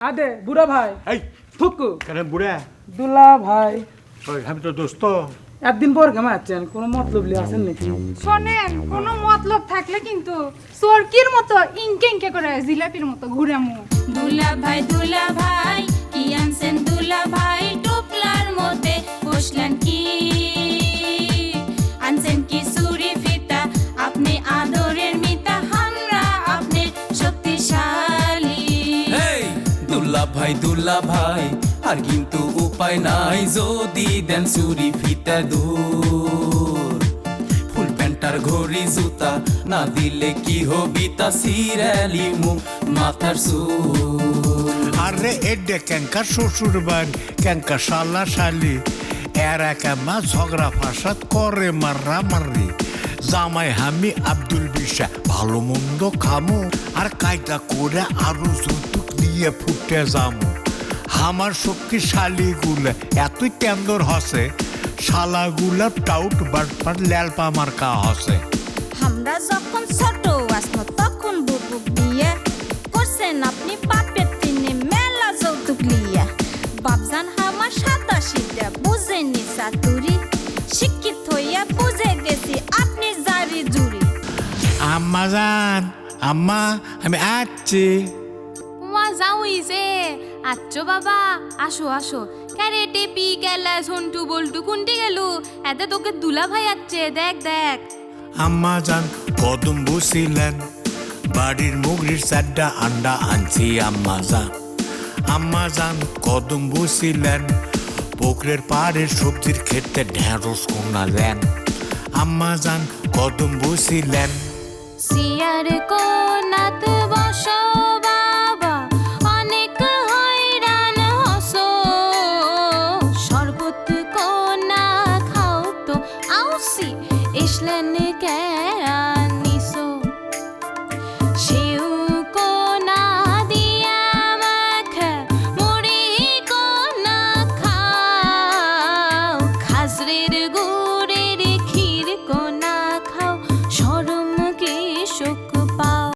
আদে বুড়া ভাই। এই ফুকু কেন বুড়া? দুলা ভাই। ওই আমি তো দোস্ত। একদিন পর কেমন আছেন কোনো মতলব লিয়ে আছেন নাকি? শোনেন কোনো মতলব থাকলে কিন্তু সরকির মতো ইঙ্কে ইনকে করে জিলাপির মতো ঘুরামু। দুলা ভাই দুলা ভাই কি আনছেন দুল্লা ভাই দুল্লা ভাই আর কিন্তু উপায় নাই যদি দেন চুরি ফিতা দূর। ফুল প্যান্টার ঘড়ি, জুতা না দিলে কি হবি তা সিরালি মুখ মাথার সুর। আরে এডে ক্যাঙ্কার শ্বশুর বাড়ি ক্যাঙ্কা শালা শালি এরা কেমা ঝগড়া ফাসাদ করে মাররা মাররি জামাই হামি আব্দুল বিশা ভালো মন্দ খামো, আর কায়দা করে আরও যৌতুক নিয়ে ফুটে যামো। আমার শক্তিশালী গুলা এতই কেন্দর হসে শালা গুলা টাউট বাটপাট ল্যালপা মার্কা হসে। আমরা যখন ছোট আসনো তখন বুবুক দিয়ে করছেন আপনি পাপের তিনে মেলা যৌতুক লিয়া। বাপজান আমার সিদ্ধা বুঝেনি চাতুরি শিক্ষিত হইয়া বুঝে গেছি আপনি জারি জুরি আম্মা জান আম্মা আমি আসছি মা যাওইছে আচ্ছো বাবা আসো আসো। ক্যারে টেপি গেলা সন্টু বল্টু কুন্টি গেলু। এতে তোকে দুলা ভাই আছে দেখ দেখ। আম্মা যান কদম বসিলেন। বাড়ির মুগরির চারটা আন্ডা আনছি আম্মা যান আম্মা যান কদম বসিলেন। পুকুরের পাড়ের সবজির ক্ষেত্রে ঢেঁড়স কোনালেন। আম্মা যান কদম বসিলেন। সিয়ার কোনাত কে